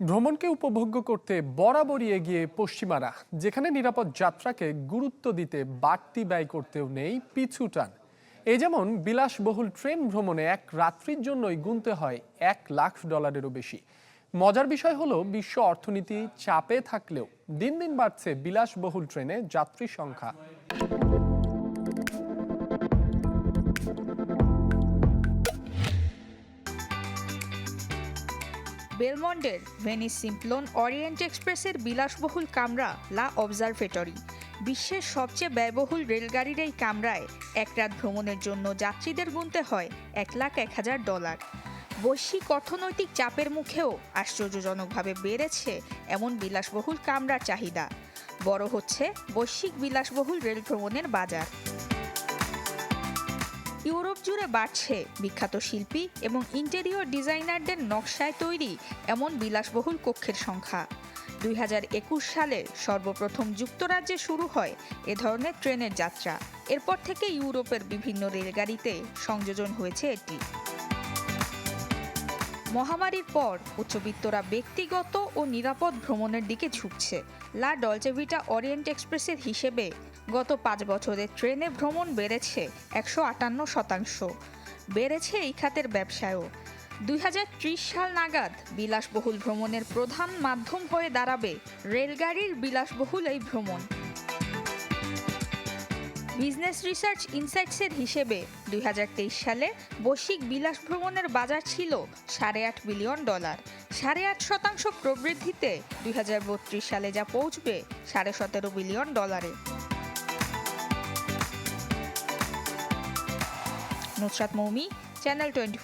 ভ্রমণকে উপভোগ্য করতে বরাবরই এগিয়ে পশ্চিমারা, যেখানে নিরাপদ যাত্রাকে গুরুত্ব দিতে বাড়তি ব্যয় করতেও নেই পিছু টান এ যেমন বিলাসবহুল ট্রেন ভ্রমণে এক রাত্রির জন্যই গুনতে হয় এক লাখ ডলারেরও বেশি। মজার বিষয় হলো, বিশ্ব অর্থনীতি চাপে থাকলেও দিন দিন বাড়ছে বিলাসবহুল ট্রেনে যাত্রী সংখ্যা। বেলমন্ডের ভেনিস সিম্পলন অরিয়েন্ট এক্সপ্রেসের বিলাসবহুল কামরা লা অবজারভেটরি, বিশ্বের সবচেয়ে ব্যয়বহুল রেলগাড়ির এই কামরায় এক রাত ভ্রমণের জন্য যাত্রীদের গুনতে হয় এক লাখ এক হাজার ডলার। বৈশ্বিক অর্থনৈতিক চাপের মুখেও আশ্চর্যজনকভাবে বেড়েছে এমন বিলাসবহুল কামরার চাহিদা। বড় হচ্ছে বৈশ্বিক বিলাসবহুল রেল ভ্রমণের বাজার। ইউরোপ জুড়ে বাড়ছে। বিখ্যাত শিল্পী এবং ইন্টেরিয়র ডিজাইনারদের নকশায় তৈরি এমন বিলাসবহুল কক্ষের সংখ্যা। দুই হাজার একুশ সালে সর্বপ্রথম যুক্তরাজ্যে শুরু হয় এ ধরনের ট্রেনের যাত্রা। এরপর থেকে ইউরোপের বিভিন্ন রেলগাড়িতে সংযোজন হয়েছে এটি। মহামারীর পর উচ্চবিত্তরা ব্যক্তিগত ও নিরাপদ ভ্রমণের দিকে ঝুঁকছে। লা ডলচেভিটা অরিয়েন্ট এক্সপ্রেসের হিসেবে গত পাঁচ বছরে ট্রেনে ভ্রমণ বেড়েছে একশো আটান্ন শতাংশ। বেড়েছে এই খাতের ব্যবসায়ও। দুই হাজার ত্রিশ সাল নাগাদ বিলাসবহুল ভ্রমণের প্রধান মাধ্যম হয়ে দাঁড়াবে রেলগাড়ির বিলাসবহুল এই ভ্রমণ। বিজনেস রিসার্চ ইনসাইটসের হিসেবে দুই হাজার তেইশ সালে বৈশ্বিক বিলাস ভ্রমণের বাজার ছিল সাড়ে আট বিলিয়ন ডলার। সাড়ে আট শতাংশ প্রবৃদ্ধিতে দুই হাজার বত্রিশ সালে যা পৌঁছবে সাড়ে সতেরো বিলিয়ন ডলারে। Nusrat Moumi, channel twenty